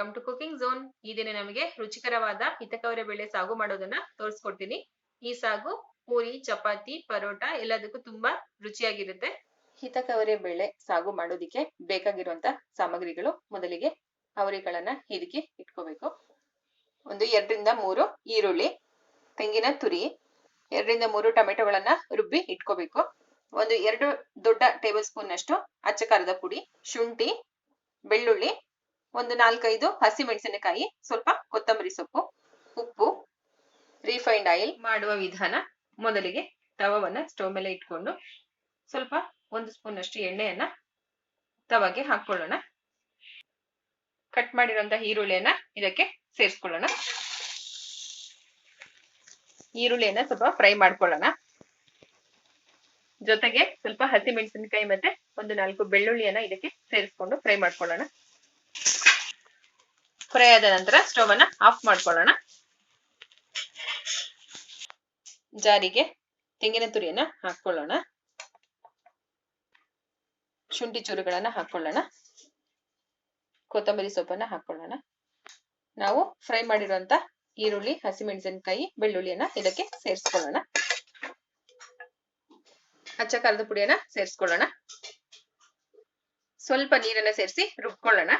Welcome to cooking zone ಈ ದಿನ ನಮಗೆ ರುಚಿಕರವಾದ ಹಿತಕವರೆ ಬೆಳೆ ಸಾಗು ಮಾಡೋದನ್ನ ತೋರಿಸ್ಕೊಡ್ತೀನಿ. ಈ ಸಾಗು, ಪೂರಿ, ಚಪಾತಿ, ಪರೋಟ ಎಲ್ಲದಕ್ಕೂ ತುಂಬಾ ರುಚಿಯಾಗಿರುತ್ತೆ. ಹಿತಕವರೆ ಬೆಳೆ ಸಾಗು ಮಾಡೋದಿಕ್ಕೆ ಬೇಕಾಗಿರುವಂತ ಸಾಮಗ್ರಿಗಳು ಮೊದಲಿಗೆ ಅವರಿಗಳನ್ನ ಇದಕ್ಕೆ ಇಟ್ಕೋಬೇಕು. ಒಂದು ಎರಡರಿಂದ ಮೂರು ಈರುಳ್ಳಿ, ತೆಂಗಿನ ತುರಿ, ಎರಡರಿಂದ ಮೂರು ಟೊಮೆಟೊಗಳನ್ನ ರುಬ್ಬಿ ಇಟ್ಕೋಬೇಕು. ಒಂದು ಎರಡು ದೊಡ್ಡ ಟೇಬಲ್ ಸ್ಪೂನ್ ಅಷ್ಟು ಅಚ್ಚಕಾರದ ಪುಡಿ, ಶುಂಠಿ, ಬೆಳ್ಳುಳ್ಳಿ ಒಂದು ನಾಲ್ಕೈದು ಹಸಿ ಮೆಣಸಿನಕಾಯಿ, ಸ್ವಲ್ಪ ಕೊತ್ತಂಬರಿ ಸೊಪ್ಪು, ಉಪ್ಪು ರಿಫೈನ್ಡ್ ಆಯಿಲ್ ಮಾಡುವ ವಿಧಾನ ಮೊದಲಿಗೆ ತವವನ್ನ ಸ್ಟವ್ ಮೇಲೆ ಇಟ್ಕೊಂಡು ಸ್ವಲ್ಪ ಒಂದು ಸ್ಪೂನ್ ಅಷ್ಟು ಎಣ್ಣೆಯನ್ನ ತವಗೆ ಹಾಕೊಳ್ಳೋಣ ಕಟ್ ಮಾಡಿರುವಂತ ಈರುಳ್ಳಿಯನ್ನ ಇದಕ್ಕೆ ಸೇರಿಸ್ಕೊಳ್ಳೋಣ. ಈರುಳ್ಳಿಯನ್ನ ಸ್ವಲ್ಪ ಫ್ರೈ ಮಾಡ್ಕೊಳ್ಳೋಣ. ಜೊತೆಗೆ ಸ್ವಲ್ಪ ಹಸಿ ಮೆಣಸಿನಕಾಯಿ ಮತ್ತೆ ಒಂದು ನಾಲ್ಕು ಬೆಳ್ಳುಳ್ಳಿಯನ್ನ ಇದಕ್ಕೆ ಸೇರಿಸ್ಕೊಂಡು ಫ್ರೈ ಮಾಡ್ಕೊಳ್ಳೋಣ. ಫ್ರೈ ಆದ ನಂತರ ಸ್ಟವ್ ಅನ್ನ ಆಫ್ ಮಾಡ್ಕೊಳ್ಳೋಣ. ಜಾರಿಗೆ ತೆಂಗಿನ ತುರಿಯನ್ನ ಹಾಕೊಳ್ಳೋಣ ಶುಂಠಿ ಚೂರುಗಳನ್ನ ಹಾಕೊಳ್ಳೋಣ ಕೊತ್ತಂಬರಿ ಸೊಪ್ಪನ್ನ ಹಾಕೊಳ್ಳೋಣ ನಾವು ಫ್ರೈ ಮಾಡಿರುವಂತ ಈರುಳ್ಳಿ, ಹಸಿಮೆಣಸಿನಕಾಯಿ, ಬೆಳ್ಳುಳ್ಳಿಯನ್ನ ಇದಕ್ಕೆ ಸೇರಿಸ್ಕೊಳ್ಳೋಣ. ಅಚ್ಚ ಖಾರದ ಪುಡಿಯನ್ನ ಸೇರಿಸ್ಕೊಳ್ಳೋಣ. ಸ್ವಲ್ಪ ನೀರನ್ನ ಸೇರಿಸಿ ರುಬ್ಕೊಳ್ಳೋಣ.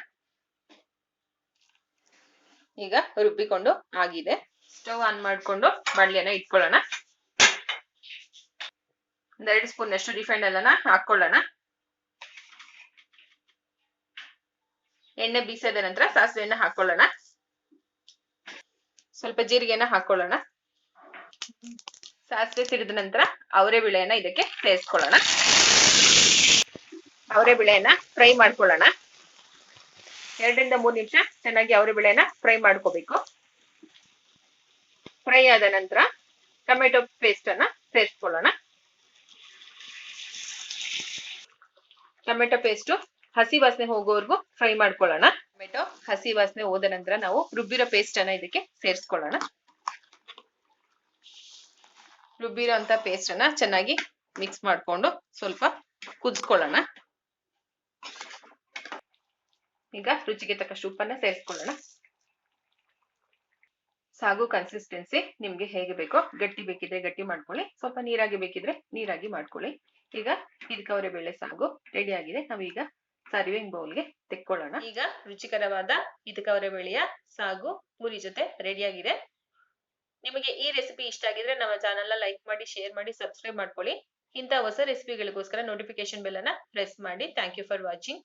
ಈಗ ರುಬ್ಬಿಕೊಂಡು ಆಗಿದೆ. ಸ್ಟವ್ ಆನ್ ಮಾಡ್ಕೊಂಡು ಬಾಡ್ಲಿಯನ್ನ ಇಟ್ಕೊಳ್ಳೋಣ. ಎರಡು ಸ್ಪೂನ್ ಅಷ್ಟು ರಿಫೈಂಡ್ ಎಲ್ಲನ ಹಾಕೊಳ್ಳೋಣ. ಎಣ್ಣೆ ಬೀಸದ ನಂತರ ಸಾಸಿವೆಯನ್ನ ಹಾಕೊಳ್ಳೋಣ. ಸ್ವಲ್ಪ ಜೀರಿಗೆನ ಹಾಕೊಳ್ಳೋಣ. ಸಾಸಿವೆ ಸಿಡಿದ ನಂತರ ಅವರೆ ಬಿಳೆಯನ್ನ ಇದಕ್ಕೆ ಸೇರಿಸ್ಕೊಳ್ಳೋಣ ಅವರೆ ಬಿಳೆಯನ್ನ ಫ್ರೈ ಮಾಡ್ಕೊಳ್ಳೋಣ. ಎರಡರಿಂದ ಮೂರು ನಿಮಿಷ ಚೆನ್ನಾಗಿ ಅವರೆ ಬೆಳೆನ ಫ್ರೈ ಮಾಡ್ಕೋಬೇಕು. ಫ್ರೈ ಆದ ನಂತರ ಟೊಮೆಟೊ ಪೇಸ್ಟ್ ಅನ್ನ ಸೇರಿಸ್ಕೊಳ್ಳೋಣ. ಟೊಮೆಟೊ ಪೇಸ್ಟ್ ಹಸಿ ವಾಸನೆ ಹೋಗೋವರೆಗೂ ಫ್ರೈ ಮಾಡ್ಕೊಳ್ಳೋಣ. ಟೊಮೆಟೊ ಹಸಿ ವಾಸನೆ ಹೋದ ನಂತರ ನಾವು ರುಬ್ಬಿರೋ ಪೇಸ್ಟ್ ಅನ್ನ ಇದಕ್ಕೆ ಸೇರಿಸ್ಕೊಳ್ಳೋಣ. ರುಬ್ಬಿರೋ ಅಂತ ಪೇಸ್ಟ್ ಅನ್ನ ಚೆನ್ನಾಗಿ ಮಿಕ್ಸ್ ಮಾಡ್ಕೊಂಡು ಸ್ವಲ್ಪ ಕುದಿಸ್ಕೊಳ್ಳೋಣ. ಈಗ ರುಚಿಗೆ ತಕ್ಕಷ್ಟು ಉಪ್ಪನ್ನ ಸೇರಿಸ್ಕೊಳ್ಳೋಣ. ಸಾಗು ಕನ್ಸಿಸ್ಟೆನ್ಸಿ ನಿಮ್ಗೆ ಹೇಗೆ ಬೇಕೋ, ಗಟ್ಟಿ ಬೇಕಿದ್ರೆ ಗಟ್ಟಿ ಮಾಡ್ಕೊಳ್ಳಿ, ಸ್ವಲ್ಪ ನೀರಾಗಿ ಬೇಕಿದ್ರೆ ನೀರಾಗಿ ಮಾಡ್ಕೊಳ್ಳಿ. ಈಗ ಇದಕ್ಕವರೆ ಬೇಳೆ ಸಾಗು ರೆಡಿ ಆಗಿದೆ. ನಾವೀಗ ಸರ್ವಿಂಗ್ ಬೌಲ್ಗೆ ತೆಕ್ಕೊಳ್ಳೋಣ. ಈಗ ರುಚಿಕರವಾದ ಇದಕ್ಕವರೆ ಬೇಳೆಯ ಸಾಗು ಪೂರಿ ಜೊತೆ ರೆಡಿ ಆಗಿದೆ. ನಿಮಗೆ ಈ ರೆಸಿಪಿ ಇಷ್ಟ ಆಗಿದ್ರೆ ನಮ್ಮ ಚಾನೆಲ್ ಲೈಕ್ ಮಾಡಿ ಶೇರ್ ಮಾಡಿ ಸಬ್ಸ್ಕ್ರೈಬ್ ಮಾಡ್ಕೊಳ್ಳಿ. ಇಂಥ ಹೊಸ ರೆಸಿಪಿಗಳಿಗೋಸ್ಕರ ನೋಟಿಫಿಕೇಶನ್ ಬೆಲ್ ಅನ್ನ ಪ್ರೆಸ್ ಮಾಡಿ. Thank you for watching